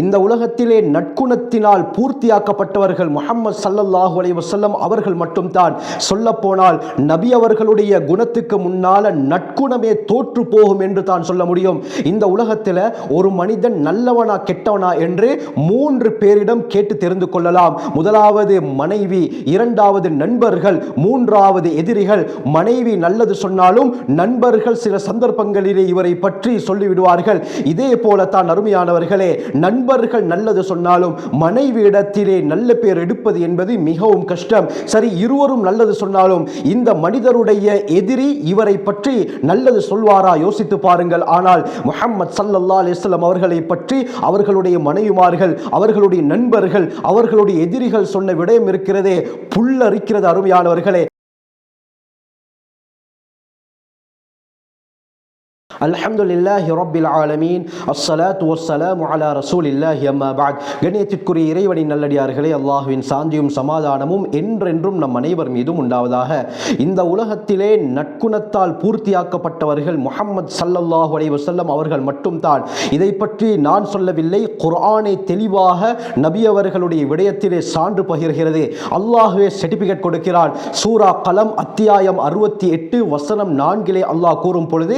இந்த உலகத்திலே நற்குணத்தினால் பூர்த்தியாக்கப்பட்டவர்கள் முகமது சல்லல்லாஹு அலி வசல்லம் அவர்கள் மட்டும்தான். சொல்லப்போனால் நபி அவர்களுடைய குணத்துக்கு முன்னால் நற்குணமே தோற்று போகும் என்று தான் சொல்ல முடியும். இந்த உலகத்தில் ஒரு மனிதன் நல்லவனா கெட்டவனா என்று மூன்று பேரிடம் கேட்டு தெரிந்து கொள்ளலாம். முதலாவது மனைவி இரண்டாவது நண்பர்கள் மூன்றாவது எதிரிகள். மனைவி நல்லது சொன்னாலும் நண்பர்கள் சில சந்தர்ப்பங்களிலே இவரை பற்றி சொல்லிவிடுவார்கள். இதே போல தான் அருமையானவர்களே நண்பர்கள் நல்லது சொன்னாலும் மனைவி இடத்திலே நல்ல பேர் எடுப்பது என்பது மிகவும் கஷ்டம். சரி இருவரும் நல்லது சொன்னாலும் இந்த மனிதருடைய எதிரி இவரை பற்றி நல்லது சொல்வாரா யோசித்து பாருங்கள். ஆனால் முகமது சல்லல்லா அலிஸ்லாம் அவர்களை பற்றி அவர்களுடைய மனைவிமார்கள் அவர்களுடைய நண்பர்கள் அவர்களுடைய எதிரிகள் சொன்ன விடயம் இருக்கிறதே புல்லரிக்கிறது அருமையானவர்களே. அல்ஹம்துலில்லாஹி ரப்பில் ஆலமீன். அஸ்ஸலாத்து வஸ்ஸலாமு அலா ரசூலில்லாஹி அம்மா பாத் கண்ணியத்திற்குரிய இறைவனின் நல்லடியார்களே அல்லாஹுவின் சாந்தியும் சமாதானமும் என்றென்றும் நம் அனைவர் மீதும் உண்டாவதாக. இந்த உலகத்திலே நற்குணத்தால் பூர்த்தியாக்கப்பட்டவர்கள் முகமது சல்லல்லாஹு அலைஹி வசல்லம் அவர்கள் மட்டும்தான். இதை பற்றி நான் சொல்லவில்லை குர்ஆனை தெளிவாக நபி அவர்களுடைய விடயத்திலே சான்று பகிர்கிறது. அல்லாஹுவே சர்டிபிகேட் கொடுக்கிறான். சூரா கலம் அத்தியாயம் அறுபத்தி எட்டு வசனம் நான்கிலே அல்லாஹ் கூறும் பொழுது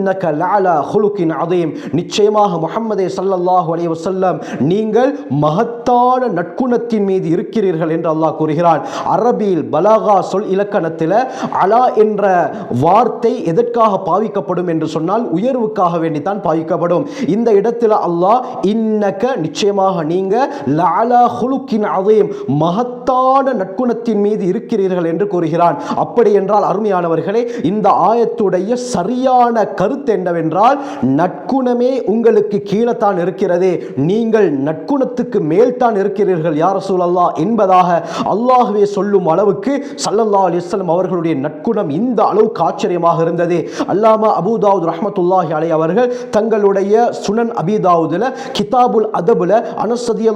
இன்னக லாலா ஹுலுக்கின் அதையும் நிச்சயமாக முகமதே ஸல்லல்லாஹு அலைய வஸல்லம் நீங்கள் மகத்தான நற்குணத்தின் மீது இருக்கிறீர்கள் என்று அல்லாஹ் கூறுகிறான். அரபியில் பலாகா சொல் இலக்கணத்தில் அலா என்ற வார்த்தை எதற்காக பாவிக்கப்படும் என்று சொன்னால் உயர்வுக்காக வேண்டித்தான் பாவிக்கப்படும். இந்த இடத்துல அல்லாஹ் இன்னக்க நிச்சயமாக நீங்க லாலா ஹுலுக்கின் அதையும் மகத்தான நற்குணத்தின் மீது இருக்கிறீர்கள் என்று கூறுகிறான். அப்படி என்றால் அருமையானவர்களே இந்த ஆயத்துடைய சரியான கரு கருத்து என்னவென்றால் நற்குணமே உங்களுக்கு கீழத்தான் இருக்கிறது. நீங்கள் நற்குணத்துக்கு மேல்தான் இருக்கிறீர்கள் யார் சூழல்லா என்பதாக அல்லாஹுவே சொல்லும் அளவுக்கு சல்லல்லா அலிஸ்லம் அவர்களுடைய நற்குணம் இந்த அளவுக்கு ஆச்சரியமாக இருந்தது. அல்லாமா அபுதாவுத் ரஹமத்துல்லாஹி அலை அவர்கள் தங்களுடைய சுனன் அபிதாவுதுல கிதாபுல் அதபுல அனசதி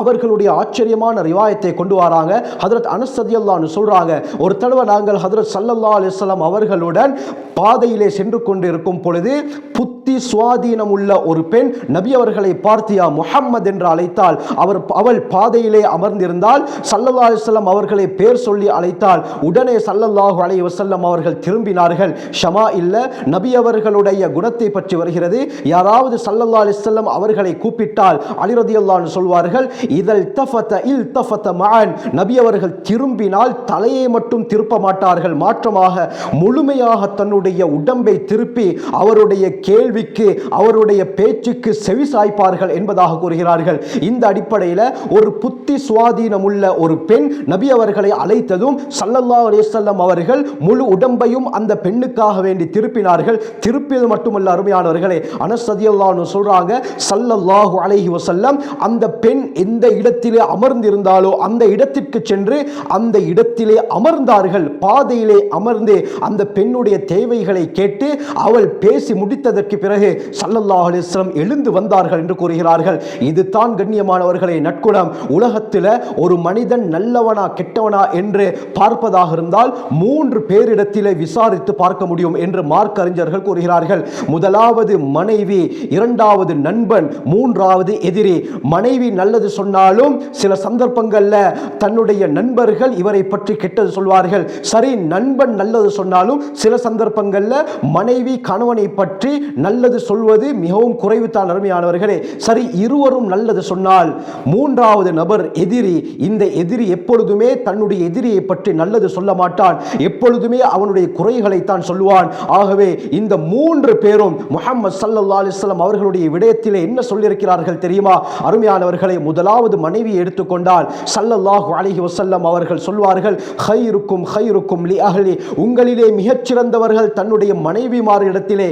அவர்களுடைய ஆச்சரியமான ரிவாயத்தை கொண்டு வராங்க. ஹதரத் அனசதி சொல்றாங்க ஒரு தடவை நாங்கள் ஹதரத் சல்லல்லா அலிஸ்லாம் அவர்களுடன் பாதையிலே சென்று கொண்டு இருக்கும் பொழுது புத்த சுவாதீனம் உள்ள ஒரு பெண் நபி அவர்களை பார்த்தியா முஹம்மது என்று அழைத்தால் அவர் அவள் பாதையிலே அமர்ந்திருந்தால் சல்லல்லா அலிஸ்லாம் அவர்களை பேர் சொல்லி அழைத்தால் உடனே சல்லல்லாஹு அலைஹி வசல்லம் அவர்கள் திரும்பினார்கள். ஷமா இல்ல நபி அவர்களுடைய குணத்தை பற்றி வருகிறது. யாராவது சல்லல்லா அலிஸ்லாம் அவர்களை கூப்பிட்டால் அலிரதியல்லான்னு சொல்வார்கள் இதழ் தஃபத்த இல் தஃபத்த மஅன். நபி அவர்கள் திரும்பினால் தலையை மட்டும் திருப்ப மாட்டார்கள். மாற்றமாக முழுமையாக தன்னுடைய உடம்பை திருப்பி அவருடைய கேள்வி கேள்விக்கு அவருடைய பேச்சுக்கு செவி சாய்ப்பார்கள் என்பதாக கூறுகிறார்கள். இந்த அடிப்படையில் ஒரு புத்தி சுவாதீனமுள்ள ஒரு பெண் நபி அவர்களை அழைத்ததும் சல்லல்லா அலிசல்லம் அவர்கள் முழு உடம்பையும் அந்த பெண்ணுக்காக வேண்டி திருப்பினார்கள். திருப்பியது மட்டுமல்ல அருமையானவர்களே அனசதியல்லான்னு சொல்றாங்க சல்லல்லாஹு அலைஹி வசல்லம் அந்த பெண் எந்த இடத்திலே அமர்ந்திருந்தாலோ அந்த இடத்திற்கு சென்று அந்த இடத்திலே அமர்ந்தார்கள். பாதையிலே அமர்ந்து அந்த பெண்ணுடைய தேவைகளை கேட்டு அவள் பேசி முடித்ததற்கு பிறகு சல்லல்லாஹு அலிஸ்லம் எழுந்து வந்தார்கள் என்று கூறுகிறார்கள். இதுதான் கண்ணியமானவர்களை நட்குணம் உலகத்தில் ஒரு மனிதன் நல்லவனா கெட்டவனா என்று பார்ப்பதாக இருந்தால் மூன்று பேரிடத்திலே விசாரித்து பார்க்க முடியும் என்று மார்க் அறிஞர்கள் கூறுகிறார்கள். முதலாவது மனைவி இரண்டாவது நண்பன் மூன்றாவது எதிரி. மனைவி நல்லது சொன்னாலும் சில சந்தர்ப்பங்களில் தன்னுடைய நண்பர்கள் இவரை பற்றி கெட்டது சொல்வார்கள். சரி நண்பன் நல்லது சொன்னாலும் சில சந்தர்ப்பங்களில் மனைவி கணவனை பற்றி நல்ல நல்லது சொல்வது மிகவும் குறைவு தான் அருமையானவர்களே. சரி இருவரும் நல்லது சொன்னால் மூன்றாவது நபர் எதிரி இந்த எதிரி எப்பொழுதுமே தன்னுடைய எதிரியை பற்றி நல்லது சொல்ல மாட்டான். எப்பொழுதுமே அவனுடைய குறைகளை தான் சொல்லுவான். ஆகவே இந்த மூன்று பேரும் முகமது சல்லா அலிஸ்லாம் அவர்களுடைய விடயத்திலே என்ன சொல்லியிருக்கிறார்கள் தெரியுமா? அருமையானவர்களை முதலாவது மனைவியை எடுத்துக்கொண்டால் சல்லல்லாஹு அலிஹி வசல்லம் அவர்கள் சொல்வார்கள் ஹைருக்கும் ஹைருக்கும் லி அஹ்லி. உங்களிலே மிகச்சிறந்தவர்கள் தன்னுடைய மனைவிமாரிடத்திலே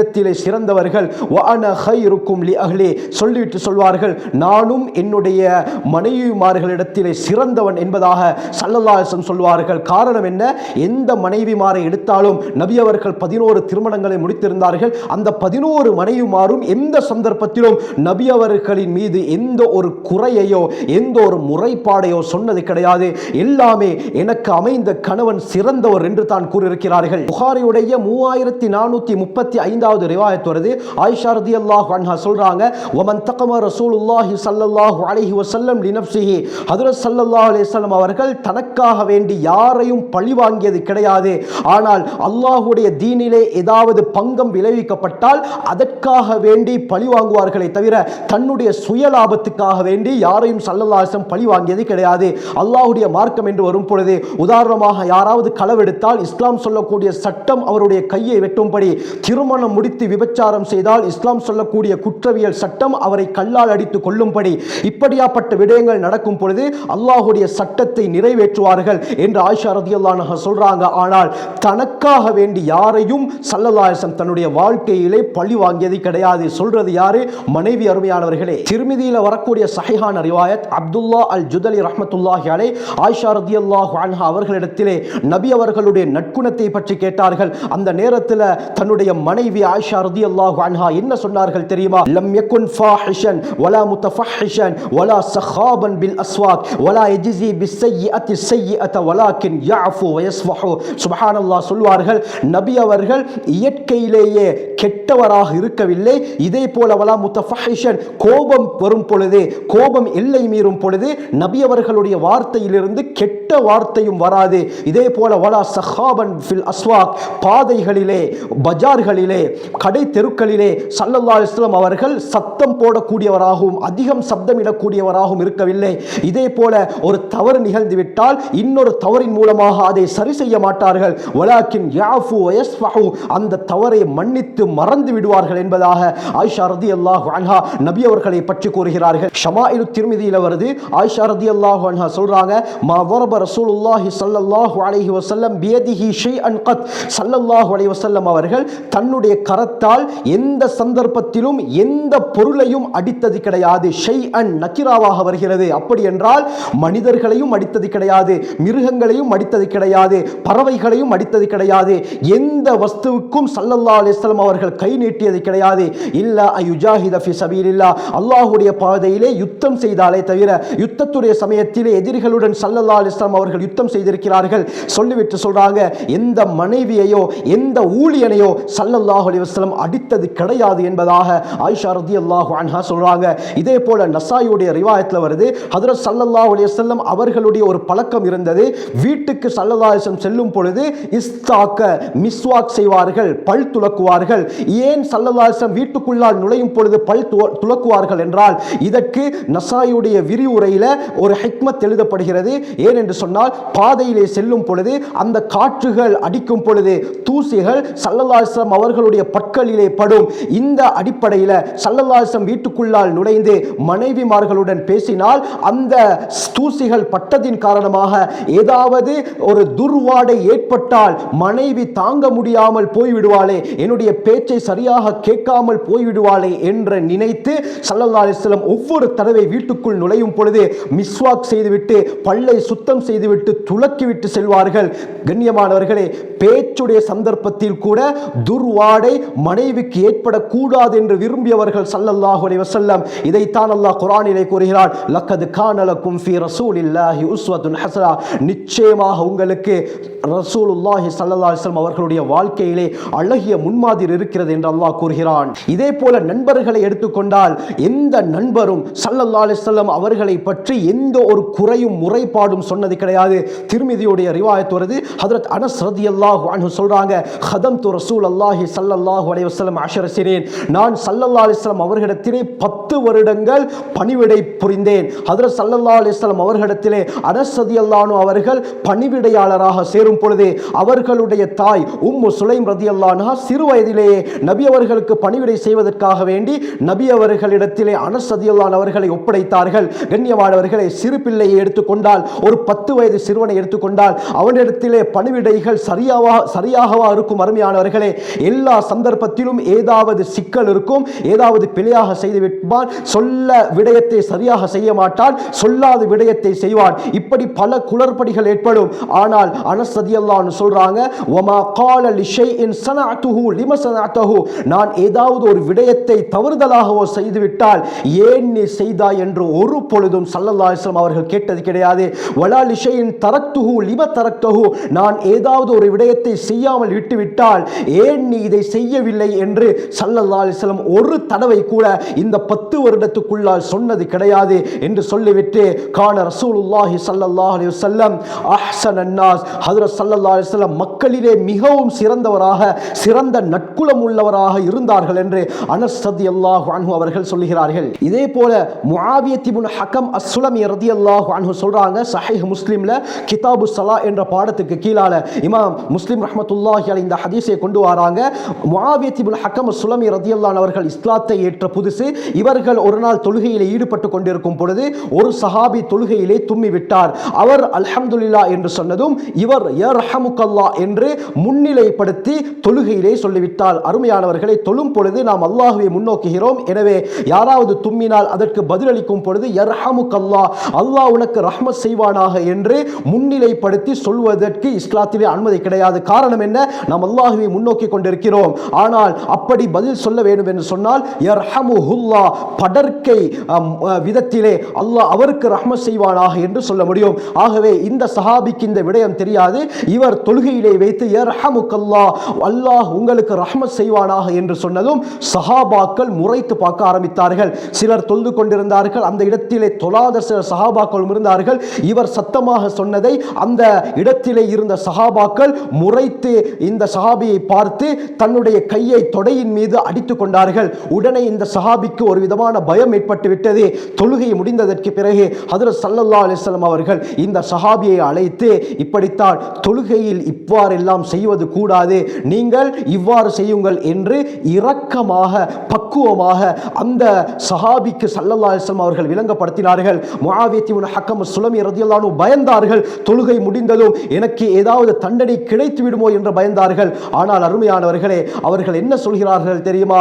மனைவிடத்திலே சிறந்தவர்கள் வான ஹைருக்கும் லி அஹ்லி சொல்லிவிட்டு சொல்வார்கள். நானும் என்னுடைய மனைவிமார்களிடத்திலே சிறந்தவன் என்பதாக சல்லல்லாஹம் சொல்வார்கள். காரணம் என்ன? எந்த மனைவிமாரை எடுத்தாலும் நபி அவர்கள் பதினோரு திருமணங்களை முடித்திருந்தார்கள். அந்த பதினோரு மனைவிமாரும் எந்த சந்தர்ப்பத்திலும் நபி அவர்களின் மீது எந்த ஒரு குறையையோ எந்த ஒரு முறைப்பாடையோ சொன்னது கிடையாது. எல்லாமே எனக்கு அமைந்த கணவன் சிறந்தவர் என்று தான் கூறியிருக்கிறார்கள். புகாரியுடைய மூவாயிரத்தி நானூற்றி முப்பத்தி ஐந்தாவது இரண்டாவது ரிவாயத் வருது. ஆயிஷா ரதி அல்லாஹ் அன்ஹா சொல்கிறாங்க ஒமன் தக்கம ரசூலுல்லாஹி சல்லல்லாஹு அலைஹி வசல்லம் லினப்சிஹி ஹஜ்ரத் சல்லல்லாஹ் அலிஸ்லம் அவர்கள் தனக்காக வேண்டி யாரையும் பழி வாங்கியது கிடையாது. ஆனால் அல்லாஹுடைய தீனிலே ஏதாவது பங்கம் விளைவிக்கப்பட்டால் அதற்காக வேண்டி பழி வாங்குவார்களே தவிர தன்னுடைய சுய லாபத்துக்காக வேண்டி யாரையும் சல்லல்லாசம் பழி வாங்கியது கிடையாது. அல்லாஹுடைய மார்க்கம் என்று வரும் பொழுது உதாரணமாக யாராவது களவெடுத்தால் இஸ்லாம் சொல்லக்கூடிய சட்டம் அவருடைய கையை வெட்டும்படி திருமணம் முடித்து விபச்சாரம் செய்தால் இஸ்லாம் சொல்லக்கூடிய குற்றவியல் சட்டம் அவரை கல்லால் அடித்து கொள்ளும்படி இப்படியாப்பட்ட விடயங்கள் நடக்கும் பொழுது அல்லாஹுடைய சட்டத்தை நிறைவேற்றுவார்கள் என்று ஆயிஷா ரதியல்லாஹு சொல்றாங்க. ஆனால் தனக்காக வேண்டி யாரையும் சல்லல்லாஹம் தன்னுடைய வாழ்க்கையிலே பழி வாங்கியது கிடையாது. சொல்றது யாரு? மனைவி அருமையானவர்களே. திருமிதியில் வரக்கூடிய சஹிஹான ரிவாயத் அப்துல்லா அல் ஜுதலி ரஹமத்துல்லாஹி அலை ஆயிஷா ரதியல்லாஹு அன்ஹா அவர்களிடத்திலே நபி அவர்களுடைய நற்குணத்தை பற்றி கேட்டார்கள். அந்த நேரத்தில் தன்னுடைய மனைவி ஆயிஷா ரதியல்லாஹு அன்ஹா என்ன சொன்னார்கள் தெரியுமா? லம் யகுன் ஃபாஹிஷன் வலா முத்தஃபஹிஷன் வலா சஹாபன் பில் அஸ்வாக் வலா யஜ்ஸி பிஸ்ஸய்யிஅத்தி ஸய்யிஅத வலாக்கின் யஅஃபு வயஸ்ஃபஹு. சுப்ஹானல்லாஹ் சொல்வார்கள் நபி அவர்கள் இயற்கையிலேயே கெட்டவராக இருக்கவில்லை. இதே போல வலா முத்தஃபஹிஷன் கோபம் வரும் பொழுது கோபம் எல்லை மீறும் பொழுது நபி அவர்களுடைய வார்த்தையிலிருந்து கெட்ட வார்த்தையும் வராது. இதே போல வலா சஹாபன் ஃபில் அஸ்வாக் பாதைகளிலே பஜார்களிலே கடை தெருக்களிலே சல்லல்லா இஸ்லாம் அவர்கள் சத்தம் போடக்கூடியவராகவும் அதிகம் சப்தமிடக்கூடியவராகவும் இருக்கவில்லை. இதே போல ஒரு தவறு நிகழ்ந்து விட்டால் இன்னொரு தவறின் மூலமாக அதை சரி செய்ய மாட்டார்கள். வலாக்கின் யாஃபு வயஸ்ஃபஹு அந்த தவறை மன்னித்து மறந்து விடுவார்கள் என்பதாக ஆயிஷா ரதி அல்லாஹ் அன்ஹா நபி அவர்களை பற்றி கூறுகிறார்கள். ஷமாயிலு திருமதியில் வருது. ஆயிஷா ரதி அல்லாஹ் அன்ஹா சொல்றாங்க மா வரப ரசூலுல்லாஹி சல்லல்லாஹு அலைஹி வஸல்லம் பியதிஹி ஷைஅன் கத். சல்லல்லாஹு அலைஹி வஸல்லம் அவர்கள் தன்னுடைய கரத்தால் எந்த சந்தர்ப்பத்திலும் எந்த பொருளையும் அடித்தது கிடையாது. ஷைஅன் நக்கிராவாக வருகிறது. அப்படி என்றால் மனிதர்களையும் அடித்தது கிடையாது. மிருகங்களையும் அடித்தது கிடையாது. பறவைகளையும் அடித்தது கிடையாது. எந்த வஸ்துவுக்கும் சல்லல்லா அலிஸ்லாம் அவர்கள் கை நீட்டியது கிடையாது. இல்ல அயுஜாஹித ஃபி சபீலில்லா அல்லாஹுடைய பாதையிலே யுத்தம் செய்தாலே தவிர யுத்தத்துடைய சமயத்திலே எதிரிகளுடன் சல்லல்லா அலிஸ்லாம் அவர்கள் யுத்தம் செய்திருக்கிறார்கள். சொல்லிவிட்டு சொல்றாங்க எந்த மனைவியையோ எந்த ஊழியனையோ சல்லல்லாஹு அலைஹி அடித்தது கிடையாது என்பதாக ஆயிஷா ரதியல்லாஹு அன்ஹா சொல்றாங்க. இதே போல நசாயுடைய ரிவாயத்தில் வருது ஹதரத் சல்லல்லா அலைஹி அவர்களுடைய ஒரு பழக்கம் இருந்தது. வீட்டுக்கு சல்லல்லா அலிஸ்லம் செல்லும் பொழுது இஸ்தாக்க மிஸ்வாக் செய்வார்கள் பல் துலக்குவார்கள் ஏன் சல்லல்லா அலிஸ்லம் வீட்டுக்குள்ளால் நுழையும் பொழுது பல் துளக்குவார்கள் துலக்குவார்கள் என்றால் இதற்கு நசாயுடைய விரிவுரையில் ஒரு ஹெக்மத் எழுதப்படுகிறது. ஏன் என்று சொன்னால் பாதையிலே செல்லும் பொழுது அந்த காற்றுகள் அடிக்கும் பொழுது தூசிகள் சல்லல்லாஹம் அவர்களுடைய பற்களிலே படும். இந்த அடிப்படையில் சல்லல்லாசம் வீட்டுக்குள்ளால் நுழைந்து மனைவிமார்களுடன் பேசினால் அந்த தூசிகள் பட்டதின் காரணமாக ஏதாவது ஒரு துர்வாடை ஏற்பட்டால் மனைவி தாங்க முடியாமல் போய்விடுவாளே என்னுடைய பேச்சை சரியாக கேட்காமல் போய்விடுவாளே என்று நினைத்து சல்லல்லா அலிஸ்லம் ஒவ்வொரு தடவை வீட்டுக்குள் நுழையும் பொழுது மிஸ்வாக் செய்துவிட்டு பல்லை சுத்தம் செய்துவிட்டு துலக்கிவிட்டு செல்வார்கள். கண்ணியமானவர்களே பேச்சுடைய சந்தர்ப்பத்தில் கூட துர்வாடை மனைவிக்கு ஏற்படக்கூடாது என்று விரும்பியவர்கள் சல்லல்லாஹு அலைஹி வஸல்லம் இதைத்தான் அல்லாஹ் குரானிலே கூறுகிறான் லக்கது கானலக்கும் ஃபீ ரசூலில்லாஹி உஸ்வத்துன் ஹஸனா நிச்சயமாக உங்களுக்கு ரசூலுல்லாஹி ஸல்லல்லாஹு அலைஹி வஸல்லம் அவர்களுடைய வாழ்க்கையிலே அழகிய முன்மாதிரி இருக்கிறது என்று அல்லாஹ் கூறுகிறான். இதே போல நண்பர்களை எடுத்துக்கொண்டால் எந்த நண்பரும் சல்லல்லாஹு அலைஹி வஸல்லம் அவர்களை பற்றி எந்த ஒரு குறையும் முறைப்பாடும் சொன்னது கிடையாது. திருமிதியுடைய ரிவாயத் வருது. ஹதரத் அனஸ் ரதியல்லாஹு அன்ஹு சொல்றாங்க ஹதம் து ரசூல் அல்லாஹி சல்லல்லாஹு சல்லல்லாஹு அலைவசலம் அஷர நான் சல்லல்லா அலிஸ்லாம் அவர்களிடத்திலே பத்து வருடங்கள் பணிவிடை புரிந்தேன். ஹதரத் சல்லல்லா அலிஸ்லாம் அவர்களிடத்திலே அனஸ் அல்லானு அவர்கள் பணிவிடையாளராக சேரும் பொழுது அவர்களுடைய தாய் உம்மு சுலைம் ரதி அல்லானா சிறு வயதிலேயே நபி அவர்களுக்கு பணிவிடை செய்வதற்காக வேண்டி நபி அவர்களிடத்திலே அனசதி அல்லான் அவர்களை ஒப்படைத்தார்கள். கண்ணியமானவர்களை சிறு பிள்ளையை எடுத்துக்கொண்டால் ஒரு பத்து வயது சிறுவனை எடுத்துக்கொண்டால் அவனிடத்திலே பணிவிடைகள் சரியாவா சரியாகவா இருக்கும் அருமையானவர்களே எல்லா சந்தர்ப்பத்திலும் ஏதாவது சிக்கல் இருக்கும் ஏதாவது பிழையாக செய்து விட்டான் சொல்ல விடயத்தை சரியாக செய்ய மாட்டான் சொல்லாத விடயத்தை செய்வான். இப்படி பல குளறுபடிகள் ஏற்படும். ஆனால் அனசதியல்லான்னு சொல்றாங்க ஒமா கால லிஷை இன் சனாத்துஹு லிம சனஅத்தஹு. நான் ஏதாவது ஒரு விடயத்தை தவறுதலாகவோ செய்துவிட்டால் ஏன் நீ செய்தாய் என்று ஒரு பொழுதும் சல்லல்லாஹு அலைஹி அவர்கள் கேட்டது கிடையாது. வலா லிஷையின் தரத்துஹு லிம தரத்துஹு நான் ஏதாவது ஒரு விடயத்தை செய்யாமல் விட்டுவிட்டால் ஏன் நீ இதை செய்யவில்லை என்று சல்லல்லா அலிஸ்லம் ஒரு தடவை கூட இந்த பத்து வருடத்துக்குள்ளால் சொன்னது கிடையாது என்று சொல்லிவிட்டு கான ரசூலுல்லாஹி சல்லல்லாஹ் அலி வல்லம் அஹ்சன் அன்னாஸ். ஹஜ்ரத் ஸல்லல்லாஹு அலைஹி வஸல்லம் மக்களிலே மிகவும் சிறந்தவராக சிறந்த நட்குலம் உள்ளவராக இருந்தார்கள் என்று அனஸ் அல்லாஹ் அன்ஹு அவர்கள் சொல்லுகிறார்கள். இதே போல முஆவியத்திபுன் ஹக்கம் அஸ்ஸுலமி ரதி அல்லாஹ் அன்ஹு சொல்றாங்க சஹீஹ் முஸ்லிம்ல கிதாபு சலா என்ற பாடத்துக்கு கீழால இமாம் முஸ்லிம் ரஹமத்துல்லாஹி அலி இந்த ஹதீஸை கொண்டு வராங்க. முவாவியத்திபுல் ஹக்கம் சுலமி ரலியல்லாஹு அவர்கள் இஸ்லாத்தை ஏற்ற புதுசு. இவர்கள் ஒரு நாள் தொழுகையிலே ஈடுபட்டு கொண்டிருக்கும் பொழுது ஒரு சஹாபி தொழுகையிலே தும்மி விட்டார் அவர் அல்ஹம்துல்லா என்று சொன்னதும் இவர் யர்ஹமுக்கல்லா என்று முன்னிலைப்படுத்தி தொழுகையிலே சொல்லிவிட்டார். அருமையானவர்களை தொழும் பொழுது நாம் அல்லாஹுவை முன்னோக்குகிறோம். எனவே யாராவது தும்மினால் அதற்கு பதிலளிக்கும் பொழுது யர்ஹமுக்கல்லா அல்லாஹ் உனக்கு ரஹ்மத் செய்வானாக என்று முன்னிலைப்படுத்தி சொல்வதற்கு இஸ்லாத்திலே அனுமதி கிடையாது. காரணம் என்ன? நாம் அல்லாஹுவை முன்னோக்கி கொண்டிருக்கிறோம். ஆனால் அப்படி பதில் சொல்ல வேண்டும் என்று சொன்னால் யர்ஹமுஹுல்லா படர்க்கை விதத்திலே அல்லாஹ் அவருக்கு ரஹ்மத் செய்வானாக என்று சொல்ல முடியும். ஆகவே இந்த சஹாபிக்கு இந்த விடயம் தெரியாது. இவர் தொழுகையிலே வைத்து யர்ஹமுக்கல்லா அல்லாஹ் உங்களுக்கு ரஹ்மத் செய்வானாக என்று சொன்னதும் சஹாபாக்கள் முறைத்து பார்க்க ஆரம்பித்தார்கள். சிலர் தொழுது கொண்டிருந்தார்கள். அந்த இடத்திலே தொழாத சில சஹாபாக்களும் இருந்தார்கள். இவர் சத்தமாக சொன்னதை அந்த இடத்திலே இருந்த சஹாபாக்கள் முறைத்து இந்த சஹாபியை பார்த்து தன்னுடைய கையை தொடையின் மீது அடித்துக் கொண்டார்கள். உடனே இந்த சஹாபிக்கு ஒரு விதமான பயம் ஏற்பட்டு விட்டது. தொழுகை முடிந்ததற்கு பிறகு ஹதரத் சல்லல்லா அலிஸ்லாம் அவர்கள் இந்த சஹாபியை அழைத்து இப்படித்தான் தொழுகையில் இவ்வாறெல்லாம் செய்வது கூடாது. நீங்கள் இவ்வாறு செய்யுங்கள் என்று இரக்கமாக பக்குவமாக அந்த சஹாபிக்கு சல்லல்லா அலிஸ்லாம் அவர்கள் விளங்கப்படுத்தினார்கள். முஆவியத்தின் ஹக்கம் சுலமி ரதியல்லானு பயந்தார்கள். தொழுகை முடிந்ததும் எனக்கு ஏதாவது தண்டனை கிடைத்து விடுமோ என்று பயந்தார்கள். ஆனால் அருமையானவர்களே அவர்கள் என்ன சொல்கிறார்கள் தெரியுமா?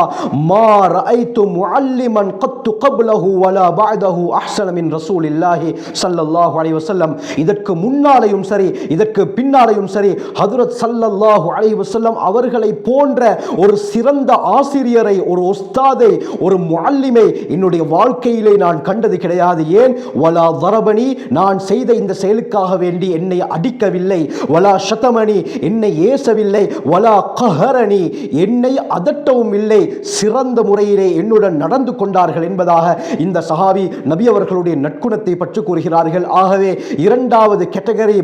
மா ரஐத்து முஅல்லிமன் கத்து கப்லஹு வலா பஅதஹு அஹ்ஸன மின் ரசூலில்லாஹி ஸல்லல்லாஹு அலைஹி வஸல்லம். இதற்கு முன்னாலேயும் சரி இதற்கு பின்னாலேயும் சரி ஹஜ்ரத் ஸல்லல்லாஹு அலைஹி வஸல்லம் அவர்களை போன்ற ஒரு சிறந்த ஆசிரியரை ஒரு உஸ்தாதை ஒரு முஅல்லிமை என்னுடைய வாழ்க்கையிலே நான் கண்டது கிடையாது. ஏன்? வலா தரபனி நான் செய்த இந்த செயலுக்காக வேண்டி என்னை அடிக்கவில்லை. வலா ஷதமணி என்னை ஏசவில்லை. வலா கஹரணி என்னை அதட்டவும் இல்லை. சிறந்த முறையிலே என்னுடன் நடந்து கொண்டார்கள் என்பதாக இந்த சஹாபி நபி அவர்களுடைய நற்குணத்தை பற்றி கூறுகிறார்கள். ஆகவே இரண்டாவது கேட்டகரி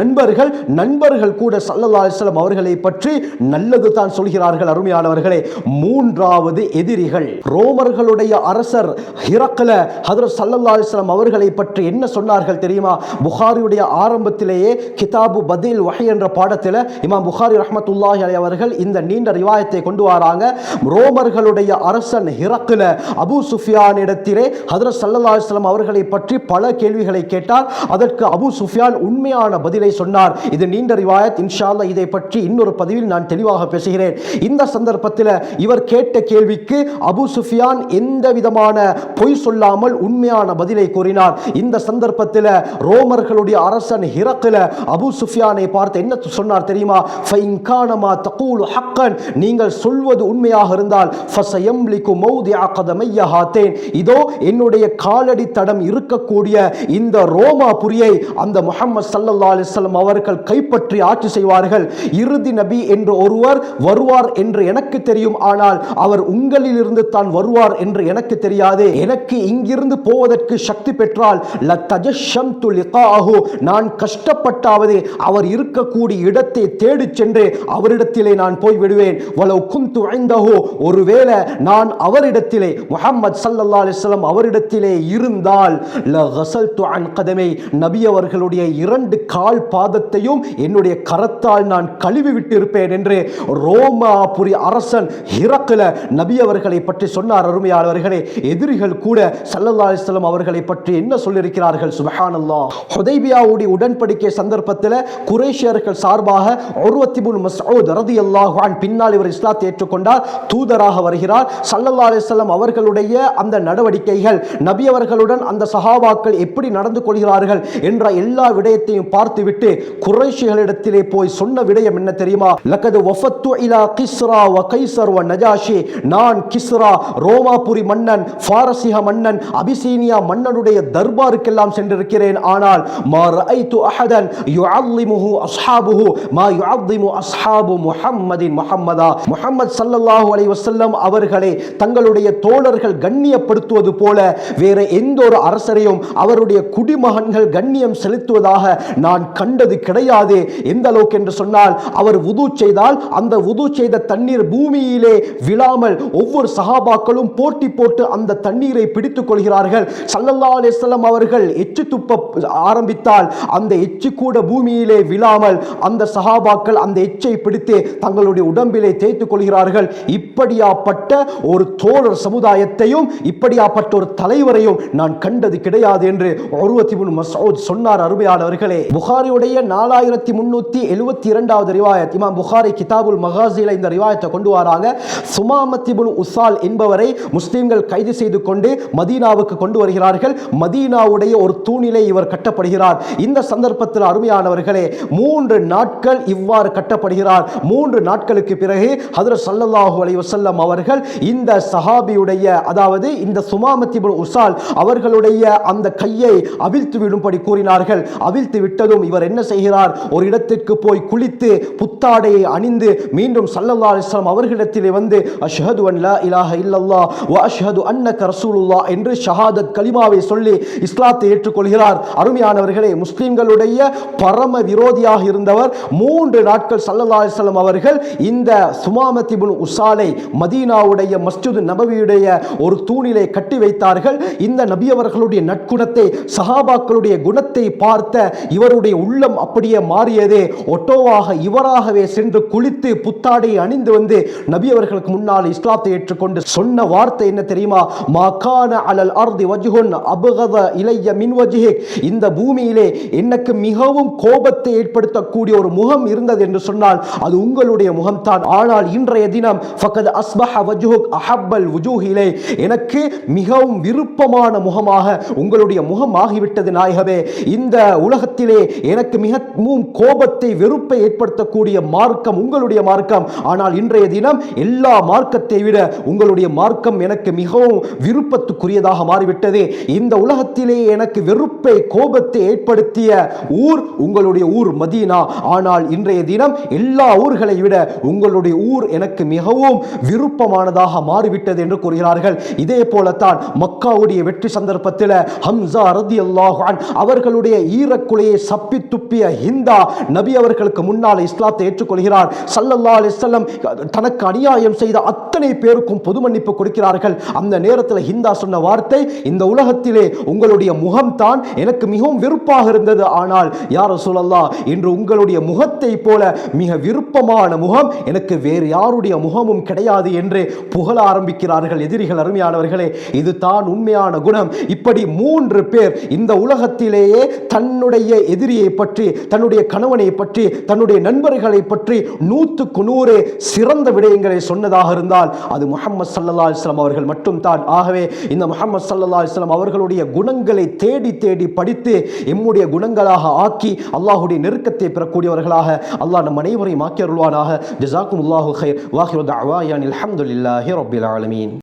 நண்பர்கள் நண்பர்கள் கூட சல்லா அலிஸ்லாம் அவர்களை பற்றி நல்லது தான் சொல்கிறார்கள் அருமையானவர்களே. மூன்றாவது எதிரிகள். ரோமர்களுடைய அரசர் ஹிரக்கல ஹதரத் சல்லா அலிஸ்லாம் அவர்களை பற்றி என்ன சொன்னார்கள் தெரியுமா? புகாரியுடைய ஆரம்பத்திலேயே கிதாபு பதில் வகை என்ற பாடத்தில் இமாம் புகாரி ரஹமத்துல்லாஹி அவர்கள் இந்த நீண்ட ரிவாயத்தை கொண்டு வராங்க. ரோமர்களுடைய அரசன் ஹிரக்குல அபு சுஃபியான் இடத்திலே ஹதரத் சல்லல்லா அவர்களை பற்றி பல கேள்விகளை கேட்டார். அதற்கு அபு சுஃபியான் உண்மையான பதிலை சொன்னார். இது நீண்ட ரிவாயத். இன்ஷா இதை பற்றி இன்னொரு பதிவில் நான் தெளிவாக பேசுகிறேன். இந்த சந்தர்ப்பத்தில் இவர் கேட்ட கேள்விக்கு அபு சுஃபியான் எந்த விதமான பொய் சொல்லாமல் உண்மையான பதிலை கூறினார். இந்த சந்தர்ப்பத்தில் ரோமர்களுடைய அரசன் ஹிரக்குல அபு சுஃபியானை பார்த்து என்ன சொன்னார் தெரியுமா? ஃபைன் கானமா தகூலு ஹக்கன் நீங்கள் சொல்வது உண்மையாக இருந்தால் இதோ என்னுடைய காலடி தடம் இருக்கக்கூடிய இந்த ரோமாபுரியை அந்த முகமது சல்லா அலிஸ்லம் அவர்கள் கைப்பற்றி ஆட்சி செய்வார்கள். இறுதி நபி என்று ஒருவர் வருவார் என்று எனக்கு தெரியும். ஆனால் அவர் உங்களிலிருந்து தான் வருவார் என்று எனக்கு தெரியாது. எனக்கு இங்கிருந்து போவதற்கு சக்தி பெற்றால் நான் கஷ்டப்பட்டாவது அவர் இருக்கக்கூடிய இடத்தை தேடிச் சென்று அவரிடத்திலே நான் போய் விடுவேன் வலவ் குந்து ஐந்தஹு ஒருவேளை நான் அவரிடத்திலே முகமது ஸல்லல்லாஹு அலிஸ்லாம் அவரிடத்திலே இருந்தால் கதமை நபி அவர்களுடைய இரண்டு கால் பாதத்தையும் என்னுடைய கரத்தால் நான் கழுவி விட்டு இருப்பேன் என்று ரோமாபுரி அரசன் ஹிரக்குல நபி அவர்களை பற்றி சொன்னார். அருமையாளர்களே எதிரிகள் கூட சல்லல்லா அலிஸ்லாம் அவர்களை பற்றி என்ன சொல்லியிருக்கிறார்கள்? சுபஹானல்லா. ஹுதைபியாவுடைய உடன்படிக்கை சந்தர்ப்பத்தில் குரேஷியர்கள் சார்பாக உருவத்திபுன் மசூத் ரதி அல்லாஹான் பின்னால் இவர் இஸ்லாத்தை ஏற்றுக்கொண்டார் தூதராக வருகிறார். சல்லல்லா அலிஸ்லாம் அவர்களுடைய அந்த நடவடிக்கைகள் நபி அவர்களுடன் அந்த சஹாபாக்கள் எப்படி நடந்து கொள்கிறார்கள் என்ற எல்லா விடயத்தையும் பார்த்துவிட்டு குறைஷிகளிடத்திலே போய் சொன்ன விடயம் என்ன தெரியுமா? லக்கது வஃபத்து இலா கிஸ்ரா வ கைசர் வ நஜாஷி. நான் கிஸ்ரா ரோமாபுரி மன்னன் பாரசீக மன்னன் அபிசீனியா மன்னனுடைய தர்பாருக்கெல்லாம் சென்றிருக்கிறேன். ஆனால் மா ரஐது அஹதன் யுஅல்லிமுஹு அஸ்ஹாபுஹு மா யுஅல்லிமு அஸ்ஹாபு முஹம்மதின் முஹம்மத் கூடாதா முகமது ஸல்லல்லாஹு அலைஹி வசல்லம் அவர்களை தங்களுடைய தோழர்கள் கண்ணியப்படுத்துவது போல வேற எந்த ஒரு அரசரையும் அவருடைய குடிமகன்கள் கண்ணியம் செலுத்துவதாக நான் கண்டது கிடையாது எந்த அளவுக்கு என்று சொன்னால் அவர் உது செய்தால் அந்த உது செய்த தண்ணீர் பூமியிலே விழாமல் ஒவ்வொரு சகாபாக்களும் போட்டி போட்டு அந்த தண்ணீரை பிடித்துக் கொள்கிறார்கள். சல்லல்லா அலைஹி அவர்கள் எச்சு துப்ப ஆரம்பித்தால் அந்த எச்சு கூட பூமியிலே விழாமல் அந்த சகாபாக்கள் அந்த எச்சை பிடித்து தங்களுடைய உடம்பிலே தேய்த்துக் கொள்கிறார்கள். இப்படியாப்பட்ட ஒரு தோழர் சமுதாயத்தையும் இப்படியாப்பட்ட ஒரு தலைவரையும் நான் கண்டது கிடையாது என்று உருவத்தி மசோத் சொன்னார் அருமையானவர்களே. புகாரியுடைய நாலாயிரத்தி முன்னூத்தி எழுபத்தி இரண்டாவது ரிவாயத் இமாம் புகாரி கிதாபுல் மகாசில இந்த ரிவாயத்தை கொண்டு வராங்க. சுமாமத்திபுல் உசால் என்பவரை முஸ்லீம்கள் கைது செய்து கொண்டு மதீனாவுக்கு கொண்டு வருகிறார்கள். மதீனாவுடைய ஒரு தூணிலே இவர் கட்டப்படுகிறார். இந்த சந்தர்ப்பத்தில் அருமையானவர்களே மூன்று நாட்கள் இவ்வாறு கட்டப்படுகிறார். மூன்று நாட்களுக்கு பிறகு ஹதரத் ஸல்லல்லாஹு அலி வசல்லம் அவர்கள் இந்த சஹாபியுடைய அதாவது இந்த சுமாமத்திபுல் உசால் அவர்களுடைய அந்த கையை அவிழ்த்து விடும்படி கூறினார்கள். அவிழ்த்து விட்டதும் இவர் என்ன செய்கிறார்? ஒரு இடத்திற்கு போய் குளித்து புத்தாடையை அணிந்து மீண்டும் சல்லல்லா அலிஸ்லாம் அவர்களிடத்திலே வந்து அஷ்ஹது அன் லா இலாஹ இல்லல்லாஹ் வ அஷ்ஹது அன்னக ரசூலுல்லா என்று ஷஹாதத் கலிமாவை சொல்லி இஸ்லாத்தை ஏற்றுக்கொள்கிறார். அருமையானவர்களே முஸ்லிம்களுடைய பரம விரோதியாக இருந்தவர் மூன்று நாட்கள் சல்லல்லா அலிஸ்லாம் அவர்கள் இந்த சுமாமத்திபுன் உசாலை மதீனாவுடைய மஸ்ஜிது நபவியுடைய ஒரு தூணிலே கட்டி வைத்தார்கள். இந்த நபி அவர்களுடைய நற்குணத்தை சஹாபாக்களுடைய குணத்தை பார்த்த இவருடைய உள்ளம் அப்படியே மாறியது. ஒட்டோவாக இவராகவே சென்று குளித்து புத்தாடை அணிந்து வந்து நபி அவர்களுக்கு முன்னால் இஸ்லாத்தை ஏற்றுக்கொண்டு சொன்ன வார்த்தை என்ன தெரியுமா? மாகான அலல் அர்தி வஜ்ஹுன் அபகத இளைய மின் இந்த பூமியிலே எனக்கு மிகவும் கோபத்தை ஏற்படுத்தக்கூடிய ஒரு முகம் இருந்தது என்று சொன்னால் அது உங்களுடைய முகம்தான். ஆனால் இன்றைய தினம் ஃபக்கத் அஸ்பஹ வஜுஹுக் அஹப்பல் வுஜூஹிலே எனக்கு மிகவும் விருப்பமான முகமாக உங்களுடைய முகம் ஆகிவிட்டது நாயகவே. இந்த உலகத்திலே எனக்கு மிகவும் கோபத்தை வெறுப்பை ஏற்படுத்தக்கூடிய மார்க்கம் உங்களுடைய மார்க்கம். ஆனால் இன்றைய தினம் எல்லா மார்க்கத்தை விட உங்களுடைய மார்க்கம் எனக்கு மிகவும் விருப்பத்துக்குரியதாக மாறிவிட்டது. இந்த உலகத்திலே எனக்கு வெறுப்பை கோபத்தை ஏற்படுத்திய ஊர் உங்களுடைய ஊர் மதீனா. ஆனால் இன்றைய தினம் எல்லா ஊர்களை விட உங்களுடைய ஊர் எனக்கு மிகவும் விருப்பமானதாக மாறிவிட்டது என்று கூறுகிறார்கள். இதே போலத்தான் மக்காவுடைய வெற்றி சந்தர்ப்பத்தில் ஹம்சா ரதி அல்லாஹான் அவர்களுடைய ஈரக்குலையை சப்பி துப்பிய ஹிந்தா நபி அவர்களுக்கு முன்னால் இஸ்லாத்தை ஏற்றுக்கொள்கிறார். சல்லல்லா அலிஸ்லம் தனக்கு அநியாயம் செய்த அத்தனை பேருக்கும் பொது மன்னிப்பு கொடுக்கிறார்கள். அந்த நேரத்தில் ஹிந்தா சொன்ன வார்த்தை இந்த உலகத்திலே உங்களுடைய முகம்தான் எனக்கு மிகவும் விருப்பாக இருந்தது. ஆனால் யார் சொல்லல்லா இன்று உங்களுடைய முகத்தை போல மிக விருப்பமான முகம் எனக்கு இதற்கு வேறு யாருடைய முகமும் கிடையாது என்று புகழ ஆரம்பிக்கிறார்கள். எதிரிகள் அருமையானவர்களே இது தான் உண்மையான குணம். இப்படி மூன்று பேர் இந்த உலகத்திலேயே தன்னுடைய எதிரியை பற்றி தன்னுடைய கணவனை பற்றி தன்னுடைய நண்பர்களை பற்றி நூற்றுக்கு நூறு சிறந்த விடயங்களை சொன்னதாக இருந்தால் அது முகமது சல்லா இஸ்லாம் அவர்கள் மட்டும்தான். ஆகவே இந்த முகமது சல்லா இஸ்லாம் அவர்களுடைய குணங்களை தேடி தேடி படித்து எம்முடைய குணங்களாக ஆக்கி அல்லாஹுடைய நெருக்கத்தை பெறக்கூடியவர்களாக அல்லாஹ் நம் அனைவரையும் ஆக்கி அருள்வானாக. ஜசாக்கும் அல்லாஹு ஹைர் வாஹிர் தாவாயான் அல்ஹம்துலில்லாஹி ரப்பில் ஆலமீன்